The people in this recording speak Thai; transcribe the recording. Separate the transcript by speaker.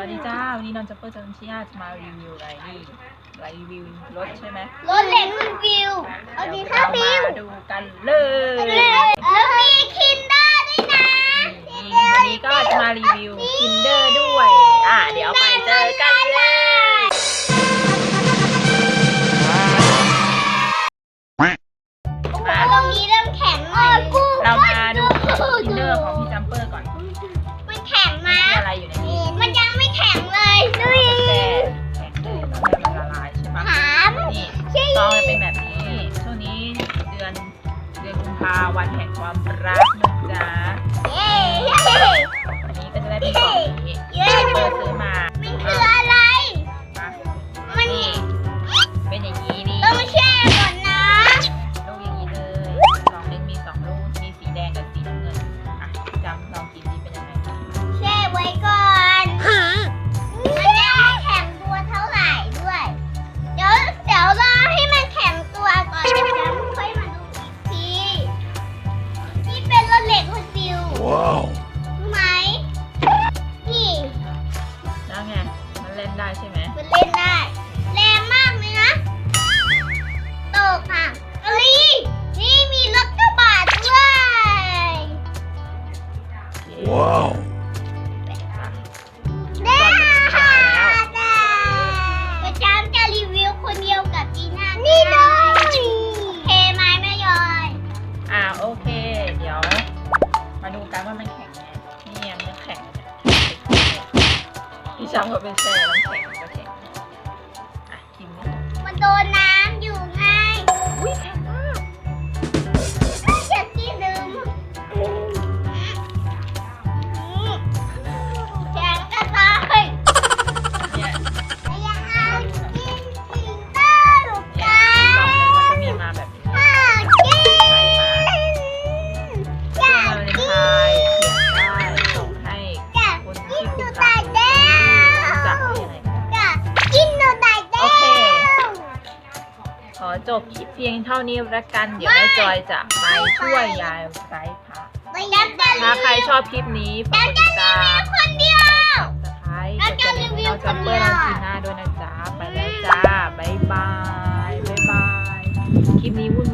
Speaker 1: วัสดีจ้า วันนี้น้องจัปเปอร์จันชิยาจะมารีวิวอะไรนี่รีวิวรถใช่ไหม
Speaker 2: รถเหล็กคุณฟิวสวัสดีค่ะ
Speaker 1: เดี๋
Speaker 2: ฟิ
Speaker 1: ยว
Speaker 2: ว
Speaker 1: เรามาดูกันเลย
Speaker 2: แล้วมีคินด้าด้วยนะ
Speaker 1: นี่วันนี้ก็จะมารีวิว Kinder ด้วย อะ เดี๋ยวไปเจอกันเลย
Speaker 2: มาตรงนี้เริ่มแข็งเลยกู
Speaker 1: เรามาดู Kinder ของพี่จัมเปอร์ก่อน อน
Speaker 2: เดื
Speaker 1: อนกุมภาวันแห่งความรักนะจ๊ะ พี่จำก็เป็นแช่น้ำแข็งก็แข็งอะกินไหม
Speaker 2: มันโดนน้
Speaker 1: ขอจบคลิปเพียงเท่านี้ละกัน เดี๋ยวแม่จอยจะไปช่วยยายไร้พระ
Speaker 2: ไม่ยับจะรี
Speaker 1: ถ้า
Speaker 2: วิว
Speaker 1: ใครชอบคลิปนี้ฝากกดติดตาม
Speaker 2: คนเดียว
Speaker 1: สไครต์กดกระดิ่งให้น้องจัมเปอร์น้องจีน่าด้วยนะจ๊ะ ไปแล้วจ้า บ๊ายบาย บ๊ายบาย คลิปนี้วุ่น